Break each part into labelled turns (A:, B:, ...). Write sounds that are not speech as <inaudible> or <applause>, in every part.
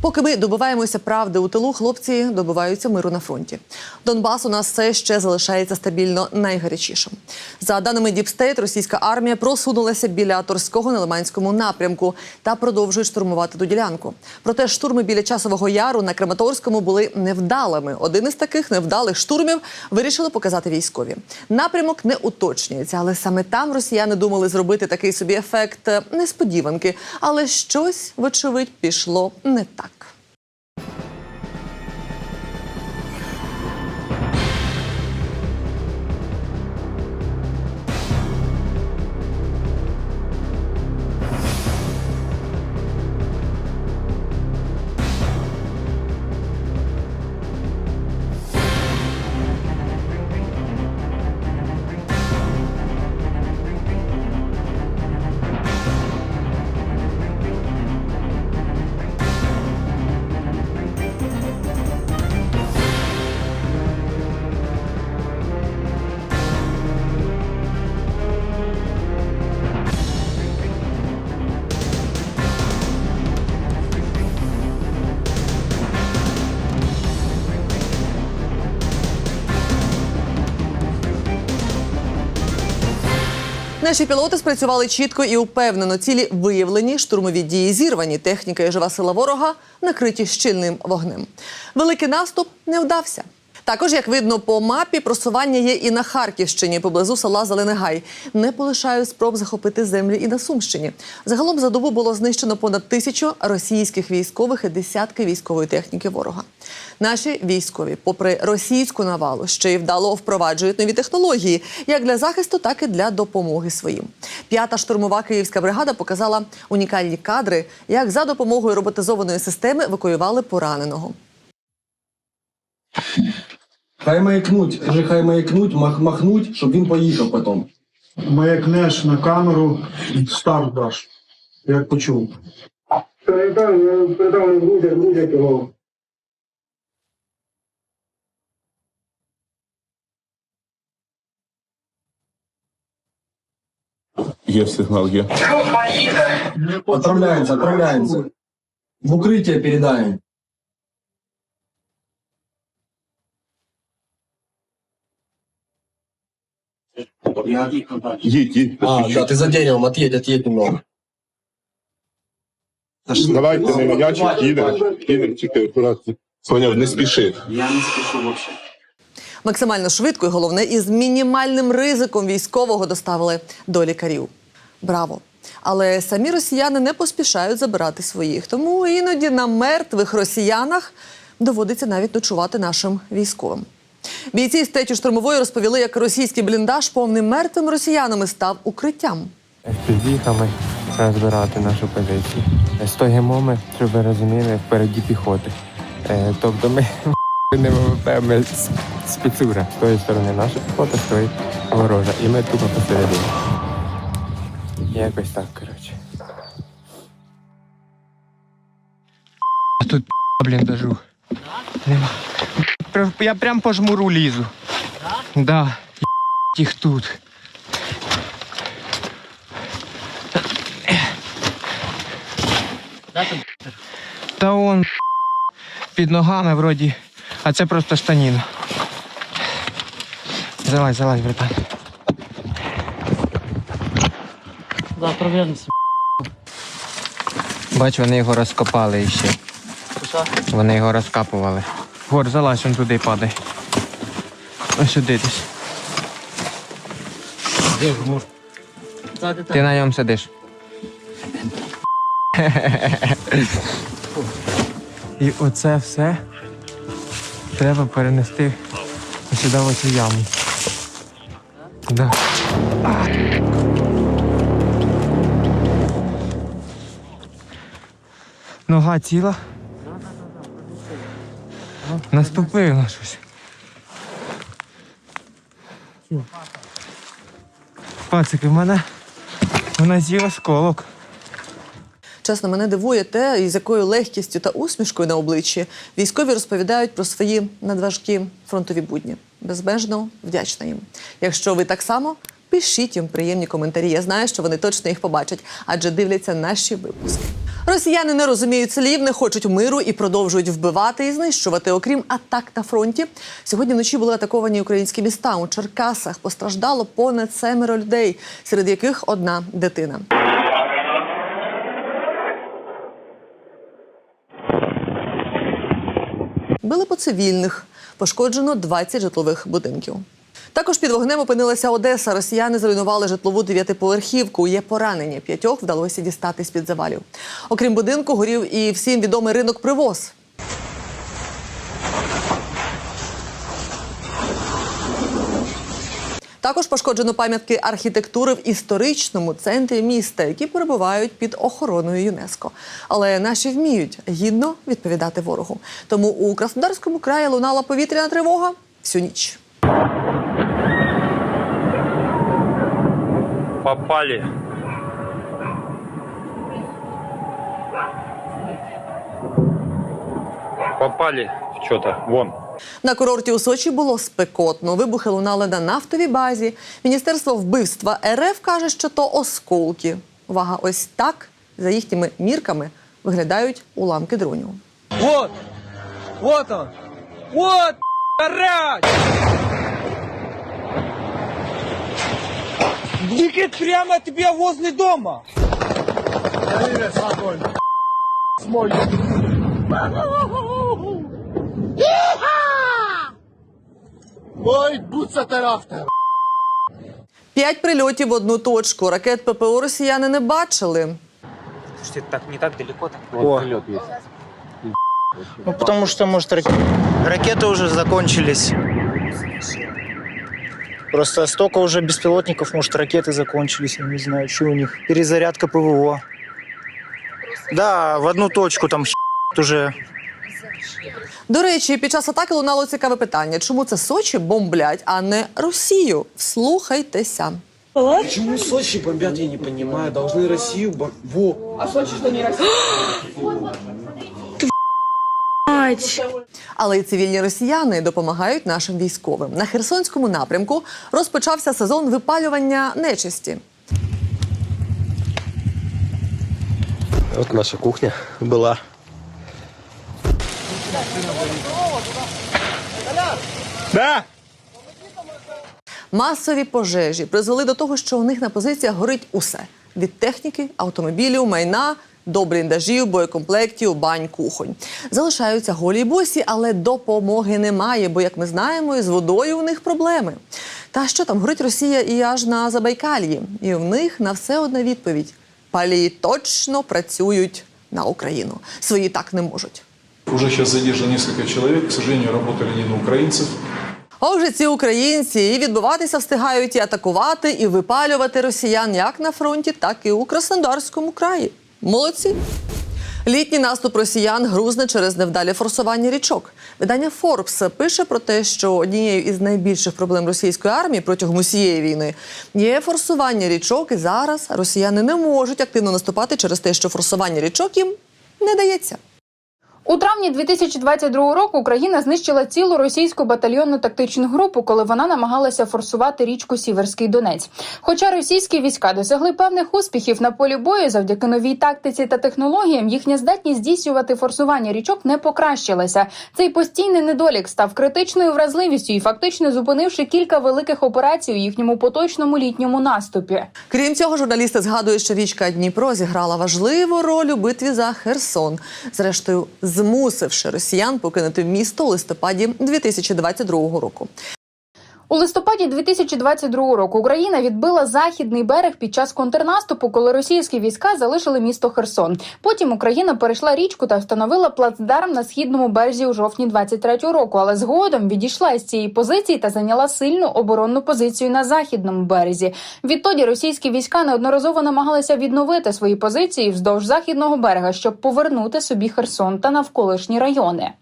A: Поки ми добиваємося правди у тилу, хлопці добиваються миру на фронті. Донбас у нас все ще залишається стабільно найгарячішим. За даними Діпстейт, російська армія просунулася біля Торського на Лиманському напрямку та продовжує штурмувати ту ділянку. Проте штурми біля часового яру на Краматорському були невдалими. Один із таких невдалих штурмів вирішили показати військові. Напрямок не уточнюється, але саме там росіяни думали зробити такий собі ефект е, несподіванки. Але щось, вочевидь, пішло не так. Наші пілоти спрацювали чітко і упевнено. Цілі виявлені, штурмові дії зірвані. Техніка і жива сила ворога накриті щільним вогнем. Великий наступ не вдався. Також, як видно по мапі, просування є і на Харківщині, поблизу села Зеленегай. Не полишають спроб захопити землі і на Сумщині. Загалом за добу було знищено понад тисячу російських військових і десятки військової техніки ворога. Наші військові, попри російську навалу, ще й вдало впроваджують нові технології як для захисту, так і для допомоги своїм. П'ята штурмова київська бригада показала унікальні кадри, як за допомогою роботизованої системи евакуювали пораненого.
B: Хай маякнуть, кажи, хай маякнуть, мах, махнуть, щоб він поїхав потім.
C: маякнеш на камеру, старт даш, як почув.
D: Передав, грузять, грузять його.
E: Є сигнал, є.
B: Отправляється, отправляється. В укриття передаємо.
E: Їдь, їдь.
B: А, да, ти за деревом, отъедь, отъедь немного.
E: Давайте не м'ячик, їдемо. Їдемо, тільки акуратно. Поняв, не спіши.
A: Максимально швидко і головне із мінімальним ризиком військового доставили до лікарів. Браво! Але самі росіяни не поспішають забирати своїх. Тому іноді на мертвих росіянах доводиться навіть ночувати нашим військовим. Бійці з третьої штурмової розповіли, як російський бліндаж повним мертвими росіянами став укриттям.
F: FPV-хами розбирати нашу позицію. Стоїмо ми, щоб ви розуміли, впереді піхоти. Е, тобто ми <laughs> не ВВП, ми спецура. З тої сторони наша піхота, з тої ворожа. І ми тупо посередині. Якось так, коротше. А тут <laughs> бліндажу. Нема. Я прям по жмуру лізу. Да. Їх тут. Та он під ногами вроді, а це просто штаніна. Залазь, залазь, братан.
G: Да, провернемся.
F: Бач, вони його розкопали іще. Вони його розкапували. Гор, залазь, он туди падай. Ось сюди десь.
G: Ззади
F: Ти на ньому сидиш. І оце все треба перенести сюди в цю яму. Да. Нога ціла. Наступило щось. Пацики, в мене вона з'їла осколок.
A: Чесно, мене дивує те, із якою легкістю та усмішкою на обличчі військові розповідають про свої надважкі фронтові будні. Безмежно вдячна їм. Якщо ви так само, Пишіть їм приємні коментарі. Я знаю, що вони точно їх побачать, адже дивляться наші випуски. Росіяни не розуміють слів, не хочуть миру і продовжують вбивати і знищувати. Окрім атак на фронті, сьогодні вночі були атаковані українські міста. У Черкасах постраждало понад семеро людей, серед яких одна дитина. Били по цивільних, пошкоджено 20 житлових будинків. Також під вогнем опинилася Одеса. Росіяни зруйнували житлову дев'ятиповерхівку. Є поранені. П'ятьох вдалося дістати з-під завалів. Окрім будинку, горів і всім відомий ринок привоз. Також пошкоджено пам'ятки архітектури в історичному центрі міста, які перебувають під охороною ЮНЕСКО. Але наші вміють гідно відповідати ворогу. Тому у Краснодарському краї лунала повітряна тривога всю ніч.
H: Попали. Попали в что-то. Вон.
A: На курорті у Сочі було спекотно. Вибухи лунали на нафтовій базі. Міністерство вбивства РФ каже, що то осколки. Увага, ось так за їхніми мірками виглядають уламки дронів.
I: Вот! Вот он! Вот! Орать! Двигает прямо от тебя возле дома!
A: П'ять прильотів в одну точку. Ракет ППО росіяни не бачили.
J: Слушайте, так не так далеко так.
I: Ну, потому что, может, рак- ракеты уже закончились. Просто столько уже беспилотников, может, ракеты закончились, я не знаю, что у них. Перезарядка ПВО. Да, в одну точку там уже
A: До речі, під час атаки лунало цікаве питання: чому це Сочі бомблять, а не Росію? Вслухайтеся.
B: Почему Сочи бомбят, я не понимаю. Должны Россию бом... Во.
A: Але й цивільні росіяни допомагають нашим військовим. На Херсонському напрямку розпочався сезон випалювання нечисті.
K: Вот наша кухня была.
I: Да!
A: Масові пожежі призвели до того, що у них на позиціях горить усе: від техніки, автомобілів, майна до бліндажів, боєкомплектів, бань, кухонь. Залишаються голі й босі, але допомоги немає, бо, як ми знаємо, із водою у них проблеми. Та що там горить Росія і аж на Забайкальї? І в них на все одна відповідь: палії точно працюють на Україну. Свої так не можуть.
L: Уже сейчас задержано несколько человек, к сожалению, работали не на украинцев.
A: А вже ці українці і відбиватися встигають, і атакувати, і випалювати росіян як на фронті, так і у Краснодарському краї. Молодці. Літній наступ росіян грузне через невдалі форсування річок. Видання Форбс пише про те, що однією із найбільших проблем російської армії протягом усієї війни є форсування річок. І зараз росіяни не можуть активно наступати через те, що форсування річок їм не дається.
M: У травні 2022 року Україна знищила цілу російську батальйонну тактичну групу, коли вона намагалася форсувати річку Сіверський Донець. Хоча російські війська досягли певних успіхів на полі бою завдяки новій тактиці та технологіям, їхня здатність здійснювати форсування річок не покращилася. Цей постійний недолік став критичною вразливістю і фактично зупинивши кілька великих операцій у їхньому поточному літньому наступі.
A: Крім цього, журналісти згадують, що річка Дніпро зіграла важливу роль у битві за Херсон, зрештою змусивши росіян покинути місто у листопаді 2022 року.
M: У листопаді 2022 року Україна відбила західний берег під час контрнаступу, коли російські війська залишили місто Херсон. Потім Україна перейшла річку та встановила плацдарм на східному березі у жовтні 23-го року, але згодом відійшла з цієї позиції та зайняла сильну оборонну позицію на західному березі. Відтоді російські війська неодноразово намагалися відновити свої позиції вздовж західного берега, щоб повернути собі Херсон та навколишні райони.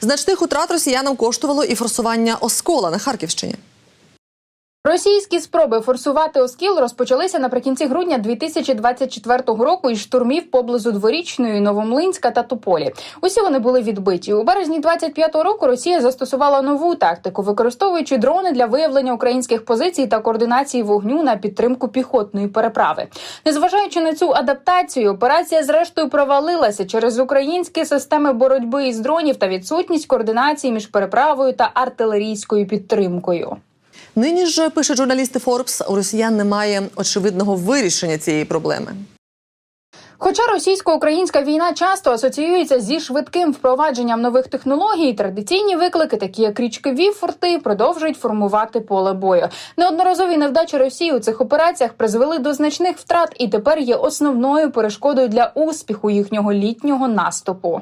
A: Значних утрат росіянам коштувало і форсування оскола на Харківщині.
M: Російські спроби форсувати Оскіл розпочалися наприкінці грудня 2024 року із штурмів поблизу Дворічної, Новомлинська та Туполі. Усі вони були відбиті. У березні 25-го року Росія застосувала нову тактику, використовуючи дрони для виявлення українських позицій та координації вогню на підтримку піхотної переправи. Незважаючи на цю адаптацію, операція зрештою провалилася через українські системи боротьби із дронів та відсутність координації між переправою та артилерійською підтримкою.
A: Нині ж пише журналісти Форбс, у росіян немає очевидного вирішення цієї проблеми.
M: Хоча російсько-українська війна часто асоціюється зі швидким впровадженням нових технологій, традиційні виклики, такі як річкові форти, продовжують формувати поле бою. Неодноразові невдачі Росії у цих операціях призвели до значних втрат і тепер є основною перешкодою для успіху їхнього літнього наступу.